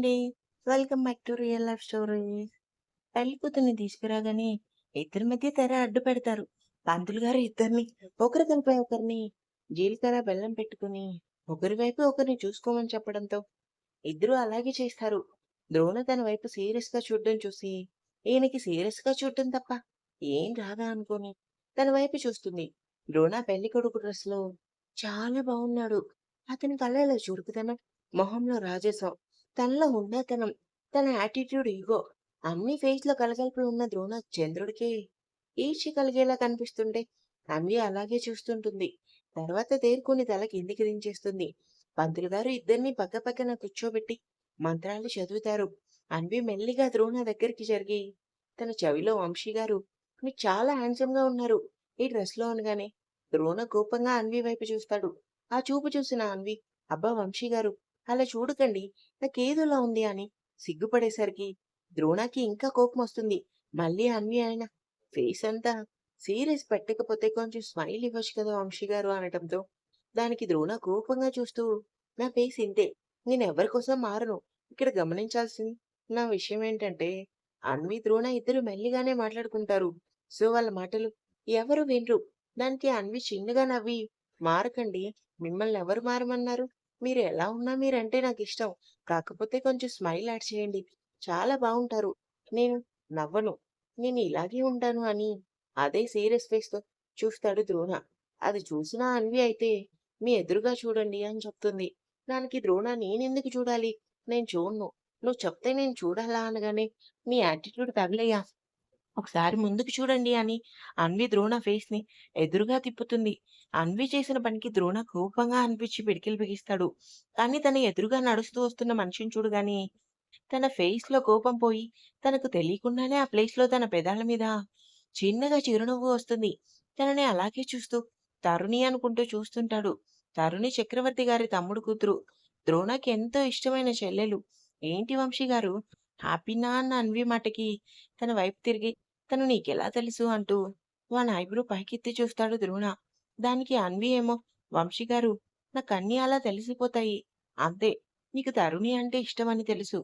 అండి. Welcome back to real life stories. పెళ్ళి కూతుర్ని తీసుకురాగానే ఇద్దరి మధ్య తెర అడ్డు పెడతారు. పంతులు గారు ఇద్దరిని ఒకరి తలపై ఒకరిని జీలకర్ర, బెల్లం పెట్టుకుని ఒకరి వైపు ఒకరిని చూసుకోమని చెప్పడంతో ఇద్దరూ అలాగే చేస్తారు. ద్రోణ తన వైపు సీరియస్గా చూడడం చూసి ఈయనకి సీరియస్గా చూడటం తప్ప ఏం రాదా అనుకోని తన వైపు చూస్తుంది. ద్రోణ పెళ్ళికొడుకు డ్రెస్‌లో చాలా బాగున్నాడు. అతని కళ్ళలో చురుకుతనం మొహంలో రాజసం, తనలో ఉన్నతనం తన యాటిట్యూడ్, ఇగో అన్ని ఫేజ్లో కలగలుపులు ఉన్న ద్రోణ చంద్రుడికే ఈర్ష్య కలిగేలా కనిపిస్తుంటే అన్వి అలాగే చూస్తుంటుంది. తర్వాత తేరుకుని తల కిందికి దించేస్తుంది. పంతులు గారు ఇద్దరిని పక్కపక్కన కూర్చోబెట్టి మంత్రాలు చదువుతారు. అన్వి మెల్లిగా ద్రోణ దగ్గరికి జరిగి తన చెవిలో వంశీ గారు మీరు చాలా హ్యాండ్సమ్‌గా ఉన్నారు ఈ డ్రెస్లో అనగానే ద్రోణ కోపంగా అన్వి వైపు చూస్తాడు. ఆ చూపు చూసిన అన్వి అబ్బా వంశీ గారు అలా చూడకండి. నాకేదోలా ఉంది అని సిగ్గుపడేసరికి ద్రోణాకి ఇంకా కోపం వస్తుంది మళ్ళీ అన్వి ఆయన ఫేస్ అంతా సీరియస్ పెట్టకపోతే కొంచెం స్మైల్ ఇవ్వచ్చు కదా వంశీ గారు అనటంతో. దానికి ద్రోణ కోపంగా చూస్తూ నా ఫేస్ ఇంతే. నేను ఎవరి కోసం మారను? ఇక్కడ గమనించాల్సింది నా విషయం ఏంటంటే అన్వి ద్రోణ ఇద్దరు మెల్లిగానే మాట్లాడుకుంటారు. సో వాళ్ళ మాటలు ఎవరు వినరు. దానికి అన్వి చిన్నగా నవ్వి మారకండి. మిమ్మల్ని ఎవరు మారమన్నారు? మీరు ఎలా ఉన్నా మీరంటే నాకు ఇష్టం కాకపోతే కొంచెం స్మైల్ యాడ్ చేయండి. చాలా బాగుంటారు నేను నవ్వను. నేను ఇలాగే ఉంటాను అని అదే సీరియస్ ఫేస్తో చూస్తాడు ద్రోణ. అది చూసిన అన్వి అయితే మీ ఎదురుగా చూడండి అని చెప్తుంది. దానికి ద్రోణ నేనెందుకు చూడాలి? నేను చూడను. నువ్వు చెప్తే నేను చూడాలా? అనగానే మీ యాటిట్యూడ్ తగలయ్యా ఒకసారి ముందుకు చూడండి అని అన్వి ద్రోణ ఫేస్ని ఎదురుగా తిప్పుతుంది. అన్వి చేసిన పనికి ద్రోణ కోపంగా అనిపించి పిడికిలు బిగిస్తాడు. కానీ తన ఎదురుగా నడుస్తూ వస్తున్న మనిషిని చూడగానే తన ఫేస్లో కోపం పోయి తనకు తెలియకుండానే ఆ ప్లేస్లో తన పెదాల మీద చిన్నగా చిరునవ్వు వస్తుంది. తనని అలాగే చూస్తూ తరుణి అనుకుంటూ చూస్తుంటాడు. తరుణి చక్రవర్తి గారి తమ్ముడు కూతురు. ద్రోణకి ఎంతో ఇష్టమైన చెల్లెలు. ఏంటి వంశీ గారు? హ్యాపీనా అన్న అన్వి మాటకి తన వైపు తిరిగి తను నీకెలా తెలుసు అంటూ వాని ఐబ్రో పైకెత్తి చూస్తాడు ధ్రువణ దానికి అన్వి ఏమో వంశీ గారు నాకన్నీ అలా తెలిసిపోతాయి. అంతే నీకు తరుణి అంటే ఇష్టమని తెలుసు.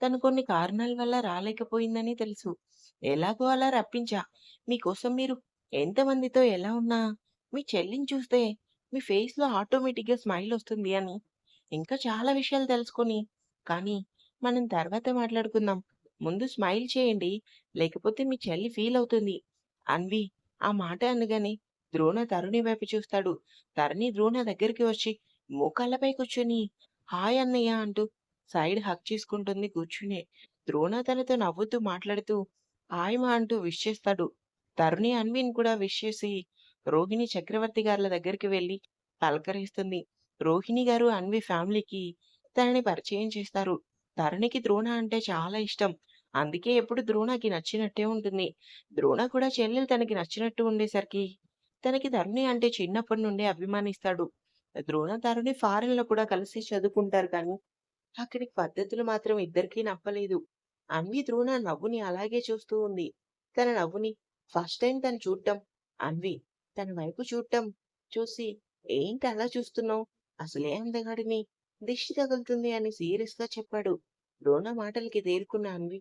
తను కొన్ని కారణాల వల్ల రాలేకపోయిందని తెలుసు. ఎలాగో అలా రప్పించా. మీకోసం మీరు ఎంతమందితో ఎలా ఉన్నా మీ చెల్లిని చూస్తే మీ ఫేస్లో ఆటోమేటిక్గా స్మైల్ వస్తుంది అని. ఇంకా చాలా విషయాలు తెలుసుకొని కానీ మనం తర్వాత మాట్లాడుకుందాం. ముందు స్మైల్ చేయండి. లేకపోతే మీ చెల్లి ఫీల్ అవుతుంది. అన్వి ఆ మాట అనగానే ద్రోణ తరుణి వైపు చూస్తాడు. తరుణి ద్రోణ దగ్గరికి వచ్చి మోకాళ్ళపై కూర్చుని హాయ్ అన్నయ్య అంటూ సైడ్ హక్ చేసుకుంటుంది కూర్చునే. ద్రోణ తనతో నవ్వుతూ మాట్లాడుతూ హాయ్ మా అంటూ విష్ చేస్తాడు. తరుణి అన్విని కూడా విష్ చేసి రోహిణి చక్రవర్తి గారుల దగ్గరికి వెళ్ళి పలకరిస్తుంది. రోహిణి గారు అన్వి ఫ్యామిలీకి తనని పరిచయం చేస్తారు. తరుణికి ద్రోణ అంటే చాలా ఇష్టం. అందుకే ఎప్పుడు ద్రోణకి నచ్చినట్టే ఉంటుంది. ద్రోణ కూడా చెల్లెలు తనకి నచ్చినట్టు ఉండేసరికి తనకి తరుణి అంటే చిన్నప్పటి నుండే అభిమానిస్తాడు. ద్రోణ ధరణి ఫారెన్లో కూడా కలిసి చదువుకుంటారు కానీ అక్కడికి పద్ధతులు మాత్రం ఇద్దరికీ నప్పలేదు. అన్వి ద్రోణ నవ్వుని అలాగే చూస్తూ ఉంది. తన నవ్వుని ఫస్ట్ టైం తను చూడటం అన్వి తన వైపు చూడటం చూసి ఏంటి అలా చూస్తున్నావు? అసలే అందగాడిని దిష్టి తగులుతుంది అని సీరియస్గా చెప్పాడు. ద్రోణ మాటలకి తేరుకున్న అన్వి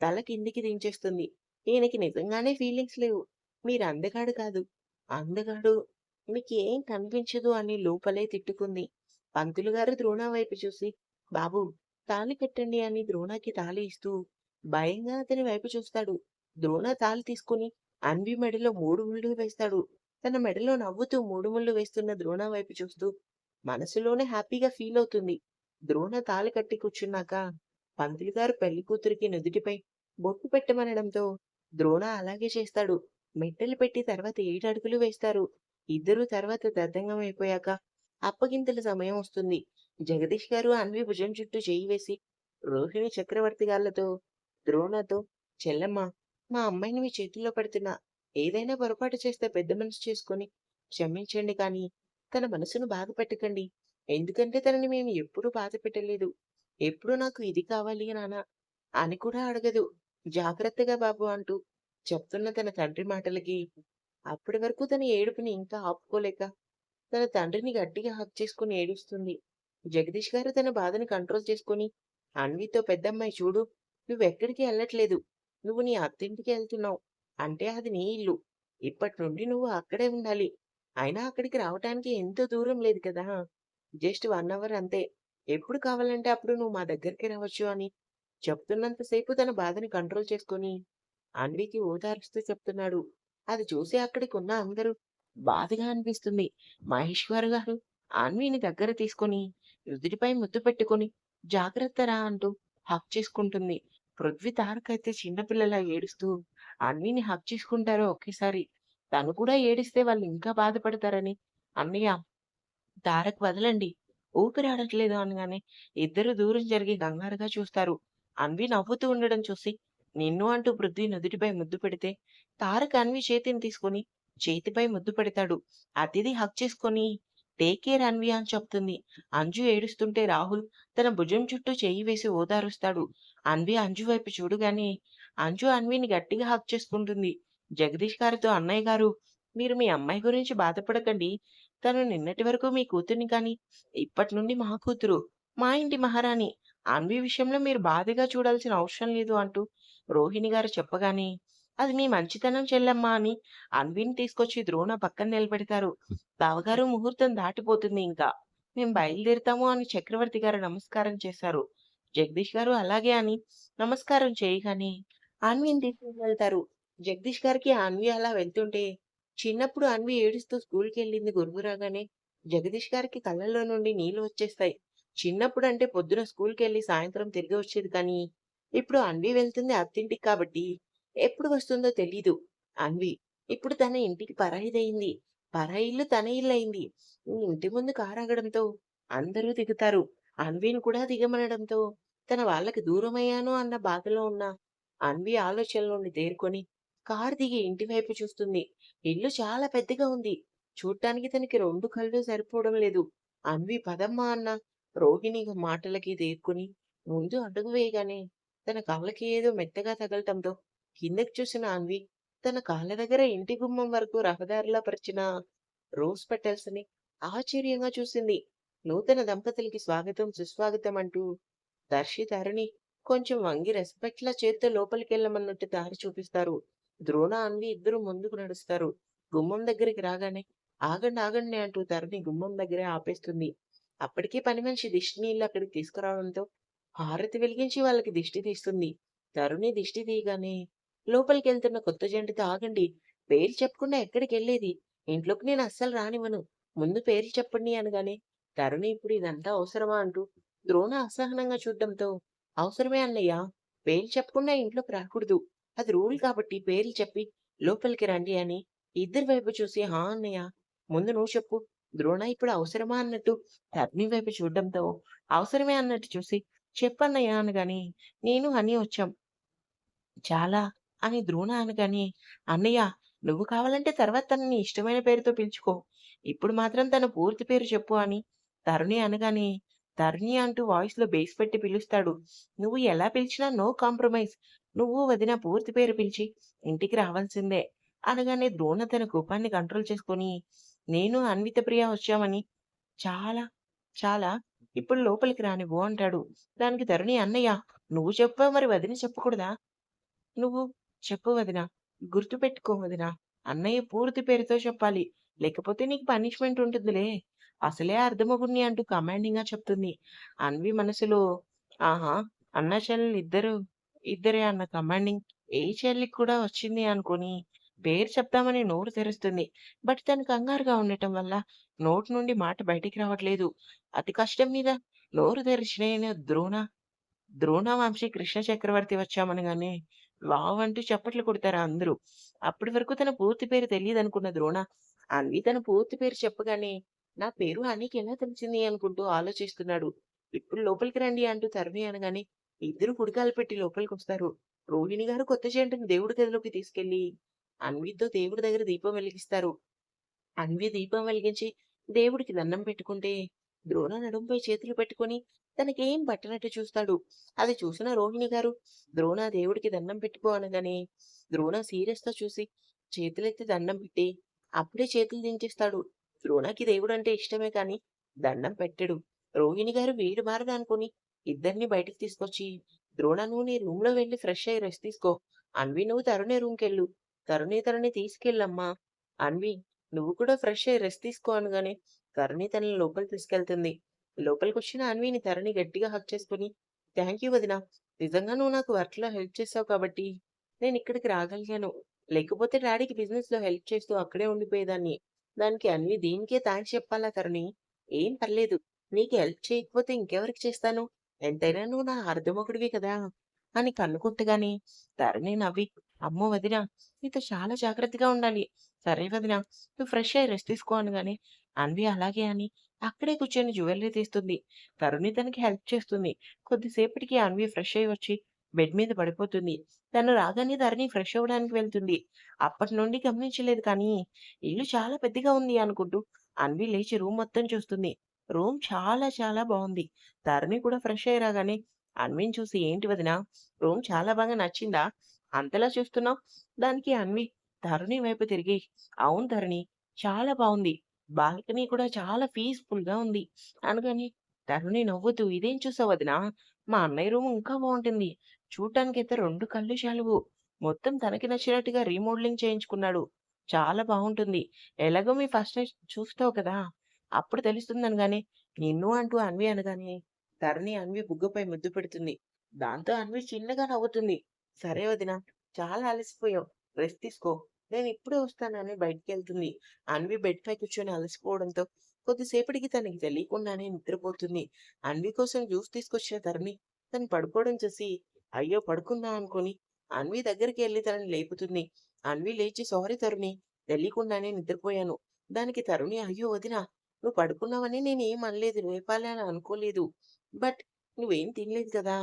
తల కిందికి దించేస్తుంది. ఈయనకి నిజంగానే ఫీలింగ్స్ లేవు. మీరు అందగాడు కాదు. అందగాడు మీకు ఏం కనిపించదు అని లోపలే తిట్టుకుంది. పంతులు గారు ద్రోణ వైపు చూసి బాబు తాళి పెట్టండి అని ద్రోణకి తాళి ఇస్తూ భయంగా అతని వైపు చూస్తాడు. ద్రోణ తాళి తీసుకుని అన్వి మెడలో మూడు ముళ్ళు వేస్తాడు. తన మెడలో నవ్వుతూ మూడు ముళ్ళు వేస్తున్న ద్రోణ వైపు చూస్తూ మనసులోనే హ్యాపీగా ఫీల్ అవుతుంది. ద్రోణ తాళి కట్టి కూర్చున్నాక పంతులు గారు పెళ్ళి కూతురికి నుదుటిపై బొట్టు పెట్టమనడంతో ద్రోణ అలాగే చేస్తాడు. మెట్టెలు పెట్టి తర్వాత ఏడు అడుగులు వేస్తారు. ఇద్దరు తర్వాత దద్దంగం అయిపోయాక అప్పగింతల సమయం వస్తుంది. జగదీష్ గారు అన్వి భుజం చుట్టూ చేయి వేసి రోహిణి చక్రవర్తి గాళ్ళతో ద్రోణతో చెల్లమ్మ మా అమ్మాయిని మీ చేతుల్లో పెడుతున్నా. ఏదైనా పొరపాటు చేస్తే పెద్ద మనసు చేసుకొని క్షమించండి కానీ తన మనసును బాధ పెట్టకండి. ఎందుకంటే తనని మేము ఎప్పుడూ బాధ పెట్టలేదు. ఎప్పుడు నాకు ఇది కావాలి నాన్న అని కూడా అడగదు. జాగ్రత్తగా బాబు అంటూ చెప్తున్న తన తండ్రి మాటలకి అప్పటి వరకు తన ఏడుపుని ఇంకా ఆపుకోలేక తన తండ్రిని గట్టిగా హక్ చేసుకుని ఏడుస్తుంది. జగదీష్ గారు తన బాధని కంట్రోల్ చేసుకుని అన్వితో పెద్దమ్మాయి చూడు నువ్వెక్కడికి వెళ్ళట్లేదు. నువ్వు నీ అత్తింటికి వెళ్తున్నావు. అంటే అది నీ ఇల్లు. ఇప్పటి నుండి నువ్వు అక్కడే ఉండాలి. అయినా అక్కడికి రావటానికి ఎంతో దూరం లేదు కదా! జస్ట్ వన్ అవర్ అంతే. ఎప్పుడు కావాలంటే అప్పుడు నువ్వు మా దగ్గరికి రావచ్చు అని చెప్తున్నంతసేపు తన బాధని కంట్రోల్ చేసుకొని అన్వికి ఓదారుస్తూ చెప్తున్నాడు. అది చూసి అక్కడికి ఉన్న అందరూ బాధగా అనిపిస్తుంది. మహేశ్వర్ గారు అన్విని దగ్గర తీసుకొని రుదుడిపై ముద్దు పెట్టుకొని జాగ్రత్తరా అంటూ హక్ చేసుకుంటుంది. పృథ్వీ తారక్ అయితే చిన్నపిల్లలా ఏడుస్తూ అన్విని హక్ చేసుకుంటారో ఒకేసారి. తను కూడా ఏడిస్తే వాళ్ళు ఇంకా బాధపడతారని. అన్నయ్య తారక్ వదలండి. ఊపిరి ఆడట్లేదు అనగానే ఇద్దరు దూరం జరిగి కంగారుగా చూస్తారు. అన్వి నవ్వుతూ ఉండడం చూసి నిన్ను అంటూ పృథ్వీ నుదుటిపై ముద్దు పెడితే తారక్ అన్వి చేతిని తీసుకొని చేతిపై ముద్దు పెడతాడు. అతిథి హక్ చేసుకొని టేక్ కేర్ అన్వి అని చెప్తుంది. అంజు ఏడుస్తుంటే రాహుల్ తన భుజం చుట్టూ చేయి వేసి ఓదారుస్తాడు. అన్వి అంజు వైపు చూడగానే అంజు అన్విని గట్టిగా హక్ చేసుకుంటుంది. జగదీష్ గారితో అన్నయ్య గారు మీరు మీ అమ్మాయి గురించి బాధపడకండి. తను నిన్నటి వరకు మీ కూతుర్ని కానీ ఇప్పటి నుండి మా కూతురు మా ఇంటి మహారాణి అన్వి విషయంలో మీరు బాధగా చూడాల్సిన అవసరం లేదు అంటూ రోహిణి గారు చెప్పగానే అది మీ మంచితనం చెల్లమ్మా అని అన్విని తీసుకొచ్చి ద్రోణ పక్కన నిలబెడతారు. బావగారు ముహూర్తం దాటిపోతుంది ఇంకా. మేము బయలుదేరుతాము అని చక్రవర్తి గారు నమస్కారం చేశారు. జగదీష్ గారు అలాగే అని నమస్కారం చేయగానే అన్విని తీసుకుని వెళ్తారు. జగదీష్ గారికి అన్వి అలా వెళ్తుంటే చిన్నప్పుడు అన్వి ఏడుస్తూ స్కూల్కి వెళ్ళింది గురువు రాగానే జగదీష్ గారికి కళ్ళల్లో నుండి నీళ్ళు వచ్చేస్తాయి. చిన్నప్పుడు అంటే పొద్దున స్కూల్కి వెళ్ళి సాయంత్రం తిరిగి వచ్చేది కానీ ఇప్పుడు అన్వి వెళ్తుంది అత్తింటికి కాబట్టి ఎప్పుడు వస్తుందో తెలీదు. అన్వి ఇప్పుడు తన ఇంటికి పరాయిదయింది. పరాయిల్లు తన ఇల్లు అయింది ఇంటి ముందు కారాగడంతో అందరూ దిగుతారు. అన్విని కూడా దిగమనడంతో తన వాళ్ళకి దూరమయ్యాను అన్న బాధలో ఉన్న అన్వి ఆలోచనల నుండి తేరుకొని కారు దిగి ఇంటివైపు చూస్తుంది. ఇల్లు చాలా పెద్దగా ఉంది. చూడ్డానికి తనకి రెండు కళ్ళు సరిపోవడం లేదు. అన్వి పదమ్మా అన్న రోహిణి మాటలకి దేక్కుని ముందు అడుగు వేయగానే తన కాళ్ళకి ఏదో మెత్తగా తగలటంతో కిందకి చూసిన అన్వి తన కాళ్ళ దగ్గర ఇంటి గుమ్మం వరకు రహదారిలా పరిచిన రోజ్ పెటల్స్ని ఆశ్చర్యంగా చూసింది. నూతన దంపతులకి స్వాగతం సుస్వాగతం అంటూ దర్శి తరుణి కొంచెం వంగి రెస్పెక్ట్ లా చేత్తో లోపలికి వెళ్ళమన్నట్టు దారి చూపిస్తారు. ద్రోణ అన్వి ఇద్దరు ముందుకు నడుస్తారు. గుమ్మం దగ్గరికి రాగానే ఆగండి ఆగండి అంటూ తరుణి గుమ్మం దగ్గరే ఆపేస్తుంది. అప్పటికే పని మనిషి దిష్టి నీళ్ళు అక్కడికి తీసుకురావడంతో హారతి వెలిగించి వాళ్ళకి దిష్టి తీస్తుంది. తరుణి దిష్టి తీయగానే లోపలికి వెళ్తున్న కొత్త జంటతో ఆగండి. పేరు చెప్పకుండా ఎక్కడికి వెళ్ళేది? ఇంట్లోకి నేను అస్సలు రానివ్వను. ముందు పేరు చెప్పండి అనగానే తరుణి ఇప్పుడు ఇదంతా అవసరమా? అంటూ ద్రోణ అసహనంగా చూడడంతో అవసరమే అన్నయ్య. పేరు చెప్పకుండా ఇంట్లోకి రాకూడదు. అది రూల్ కాబట్టి పేర్లు చెప్పి లోపలికి రండి అని ఇద్దరి వైపు చూసి హా అన్నయ్య ముందు నువ్వు చెప్పు. ద్రోణ ఇప్పుడు అవసరమా అన్నట్టు తరుణి వైపు చూడడంతో అవసరమే అన్నట్టు చూసి చెప్పన్నయ్య అనగాని నేను అని వచ్చాం. చాలా అని ద్రోణ అనగాని అన్నయ్య నువ్వు కావాలంటే తర్వాత తనని ఇష్టమైన పేరుతో పిలుచుకో. ఇప్పుడు మాత్రం తన పూర్తి పేరు చెప్పు అని తరుణి అనగాని తరుణి అంటూ వాయిస్లో బేస్ పెట్టి పిలుస్తాడు. నువ్వు ఎలా పిలిచినా నో కాంప్రమైజ్. నువ్వు వదిన పూర్తి పేరు పిలిచి ఇంటికి రావాల్సిందే అనగానే ద్రోణ తన కోపాన్ని కంట్రోల్ చేసుకొని నేను అన్విత ప్రియ వచ్చామని. చాలా చాలా ఇప్పుడు లోపలికి రానివ్వు అంటాడు. దానికి తరుణి అన్నయ్య నువ్వు చెప్పావు మరి వదిన చెప్పకూడదా? నువ్వు చెప్పు వదిన గుర్తుపెట్టుకో వదిన అన్నయ్య పూర్తి పేరుతో చెప్పాలి లేకపోతే నీకు పనిష్మెంట్ ఉంటుందిలే. అసలే అర్ధమగుణ్ణి అంటూ కమాండింగ్గా చెప్తుంది. అన్వి మనసులో ఆహా అన్న చెల్లెలు ఇద్దరు ఇద్దరే అన్న కమాండింగ్ ఏ చెల్లికి కూడా వచ్చింది అనుకుని పేరు చెప్తామని నోరు తెరుస్తుంది. బట్ తను కంగారుగా ఉండటం వల్ల నోటి నుండి మాట బయటికి రావట్లేదు. అతి కష్టం మీద నోరు తెరిచిన ద్రోణ ద్రోణ వంశీ కృష్ణ చక్రవర్తి వచ్చామనగానే వావ్ అంటూ చప్పట్లు కొడతారు అందరూ. అప్పటి వరకు తన పూర్తి పేరు తెలియదు అనుకున్న ద్రోణ అన్వి తన పూర్తి పేరు చెప్పగానే నా పేరు అనికి ఎలా తెలిసింది అనుకుంటూ ఆలోచిస్తున్నాడు. ఇప్పుడు లోపలికి రండి అంటూ తరుణి అనగానే ఇద్దరు కుడికాలు పెట్టి లోపలికి వస్తారు రోహిణి గారు కొత్త జంటని దేవుడి గదిలోకి తీసుకెళ్ళి అన్వితో దేవుడి దగ్గర దీపం వెలిగిస్తారు. అన్వి దీపం వెలిగించి దేవుడికి దండం పెట్టుకుంటే ద్రోణ నడుంపై చేతులు పెట్టుకొని తనకేం పట్టనట్టు చూస్తాడు. అది చూసిన రోహిణి గారు ద్రోణ దేవుడికి దండం పెట్టుకో అనగానే ద్రోణ సీరియస్తో చూసి చేతులెత్తి దండం పెట్టి అప్పుడే చేతులు దించేస్తాడు. ద్రోణకి దేవుడు అంటే ఇష్టమే కాని దండం పెట్టడు. రోహిణి గారు వీడు మారదు అనుకుని ఇద్దరిని బయటికి తీసుకొచ్చి ద్రోణ నువ్వు నీ రూమ్లో వెళ్ళి ఫ్రెష్ అయ్యి రెస్ట్ తీసుకో. అన్వి నువ్వు తరుణి రూమ్కి వెళ్ళు తరుణి తరుణి తీసుకెళ్ళమ్మా. అన్వి నువ్వు కూడా ఫ్రెష్ అయ్యి రెస్ట్ తీసుకో అనగానే తరుణి తనని లోపలికి తీసుకెళ్తుంది. లోపలికి వచ్చిన అన్విని తరుణి గట్టిగా హక్ చేసుకుని థ్యాంక్ యూ వదిన. నిజంగా నువ్వు నాకు వర్క్లో హెల్ప్ చేసావు కాబట్టి నేను ఇక్కడికి రాగలిగాను. లేకపోతే డాడీకి బిజినెస్లో హెల్ప్ చేస్తూ అక్కడే ఉండిపోయేదాన్ని. దానికి అన్వి దీనికే థ్యాంక్స్ చెప్పాలా తరుణి ఏం పర్లేదు. నీకు హెల్ప్ చేయకపోతే ఇంకెవరికి చేస్తాను? ఎంతైనా నువ్వు నా అర్ధమొకడివి కదా అని కన్నుకుంటగాని తరుణి నవ్వి అమ్మో వదిన నీతో చాలా జాగ్రత్తగా ఉండాలి. సరే వదిన నువ్వు ఫ్రెష్ అయ్యి రెస్ట్ తీసుకో అనగానే అన్వి అలాగే అని అక్కడే కూర్చొని జ్యువెలరీ తీస్తుంది. తరుణి తనకి హెల్ప్ చేస్తుంది. కొద్దిసేపటికి అన్వి ఫ్రెష్ అయ్యి వచ్చి బెడ్ మీద పడిపోతుంది. తను రాగానే ధరణి ఫ్రెష్ అవ్వడానికి వెళ్తుంది. అప్పటి నుండి గమనించలేదు కానీ ఇల్లు చాలా పెద్దగా ఉంది అనుకుంటూ అన్వి లేచి రూమ్ మొత్తం చూస్తుంది. రూమ్ చాలా చాలా బాగుంది. ధరణి కూడా ఫ్రెష్ అయ్యి రాగానే అన్విని చూసి ఏంటి వదిన? రూమ్ చాలా బాగా నచ్చిందా? అంతలా చూస్తున్నావు? దానికి అన్వి ధరణి వైపు తిరిగి అవును ధరణి చాలా బాగుంది. బాల్కనీ కూడా చాలా పీస్ఫుల్గా ఉంది. అనగాని తరుణి నవ్వుతూ ఇదేం చూసావు వదినా? మా అన్నయ్య రూమ్ ఇంకా బాగుంటుంది. చూడటానికైతే రెండు కళ్ళు చాలువు. మొత్తం తనకి నచ్చినట్టుగా రీమోడలింగ్ చేయించుకున్నాడు. చాలా బాగుంటుంది. ఎలాగో మీ ఫస్ట్ చూస్తావు కదా? అప్పుడు తెలుస్తుంది అనగానే నిన్ను అంటూ అన్వి అనగానే ధరణి అన్వి బుగ్గపై ముద్దు పెడుతుంది. దాంతో అన్వి చిన్నగా నవ్వుతుంది. సరే వదిన చాలా అలసిపోయావు. రెస్ట్ తీసుకో. నేను ఇప్పుడే వస్తానని బయటికి వెళ్తుంది అన్వి బెడ్ పై కూర్చొని అలసిపోవడంతో కొద్దిసేపటికి తనకి తెలియకుండానే నిద్రపోతుంది. అన్వి కోసం జ్యూస్ తీసుకొచ్చిన ధరణి తను పడుకోవడం చూసి అయ్యో పడుకుందా అనుకుని అన్వి దగ్గరికి వెళ్ళి తనని లేపుతుంది. అన్వి లేచి సారీ తరుణి తెలియకుండానే నిద్రపోయాను. దానికి తరుణి అయ్యో వదినా నువ్వు పడుకున్నావని నేను ఏం అనలేదు లేపాలి అని అనుకోలేదు. బట్ నువ్వేం తినలేదు కదా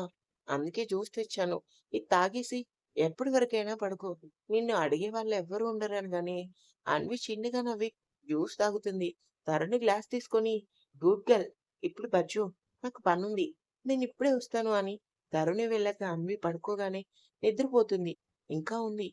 అందుకే జ్యూస్ తెచ్చాను. ఇది తాగేసి ఎప్పటి వరకైనా పడుకో. నిన్ను అడిగే వాళ్ళు ఎవ్వరు ఉండరు అనగానే. అన్వి చిన్నగా నవ్వి జ్యూస్ తాగుతుంది. తరుణ్ గ్లాస్ తీసుకొని గుడ్ గర్ల్ ఇప్పుడు బజ్జు నాకు పనుంది. నేను ఇప్పుడే వస్తాను అని తరుణి వెళ్ళాక అన్వి పడుకోగానే నిద్రపోతుంది. ఇంకా ఉంది.